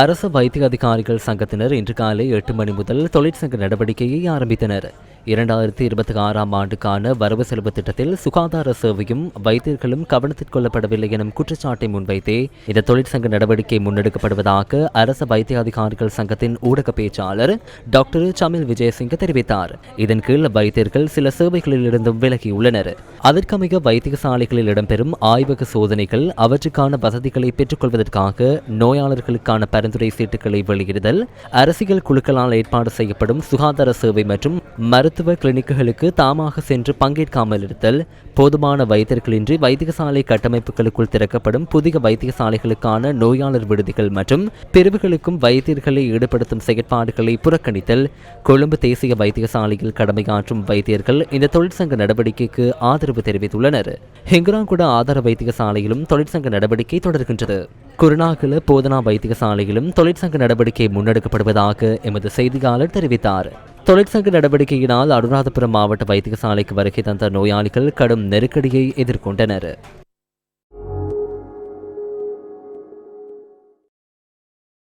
அரசு வைத்திய அதிகாரிகள் சங்கத்தினர் இன்று காலை எட்டு மணி முதல் தொழிற்சங்க நடவடிக்கையை ஆரம்பித்தனர். இரண்டாயிரத்தி இருபத்தி ஆறாம் ஆண்டுக்கான வரவு செலவு திட்டத்தில் சுகாதார சேவையும் வைத்தியர்களும் கவனத்தில் கொள்ளப்படவில்லை எனும் குற்றச்சாட்டை முன்வைத்தே இந்த தொழிற்சங்க நடவடிக்கை முன்னெடுக்கப்படுவதாக அரசு வைத்திய அதிகாரிகள் சங்கத்தின் ஊடக பேச்சாளர் டாக்டர் சமில் விஜயசிங்க தெரிவித்தார். இதன் கீழ் வைத்தியர்கள் சில சேவைகளிலிருந்தும் விலகியுள்ளனர். அதற்கமைய வைத்தியசாலைகளில் இடம்பெறும் ஆய்வக சோதனைகள் அவற்றுக்கான வசதிகளை பெற்றுக்கொள்வதற்காக நோயாளர்களுக்கான பரிந்துரை சீட்டுகளை வெளியிடுதல் அரசியல் குழுக்களால் ஏற்பாடு செய்யப்படும் சுகாதார சேவை மற்றும் மருத்துவ கிளினிக்குகளுக்கு தாமாக சென்று பங்கேற்காமல் இருத்தல் போதுமான வைத்தியர்களின்றி வைத்தியசாலை கட்டமைப்புகளுக்குள் திறக்கப்படும் புதிய வைத்தியசாலைகளுக்கான நோயாளர் விடுதிகள் மற்றும் பிரிவுகளுக்கும் வைத்தியர்களை ஈடுபடுத்தும் செயற்பாடுகளை புறக்கணித்தல் கொழும்பு தேசிய வைத்தியசாலையில் கடமையாற்றும் வைத்தியர்கள் இந்த தொழிற்சங்க நடவடிக்கைக்கு ஆதரவு தெரிவித்துள்ளனர். ஹெங்குராங்குடா ஆதார வைத்தியசாலையிலும் தொழிற்சங்க நடவடிக்கை தொடர்கின்றது. குருநாகல போதனா வைத்தியசாலையிலும் தொழிற்சங்க நடவடிக்கை முன்னெடுக்கப்படுவதாக எமது செய்தியாளர் தெரிவித்தார். தொழிற்சங்க நடவடிக்கையினால் அனுராதபுரம் மாவட்ட வைத்தியசாலைக்கு வருகை தந்த நோயாளிகள் கடும் நெருக்கடியை எதிர்கொண்டனர்.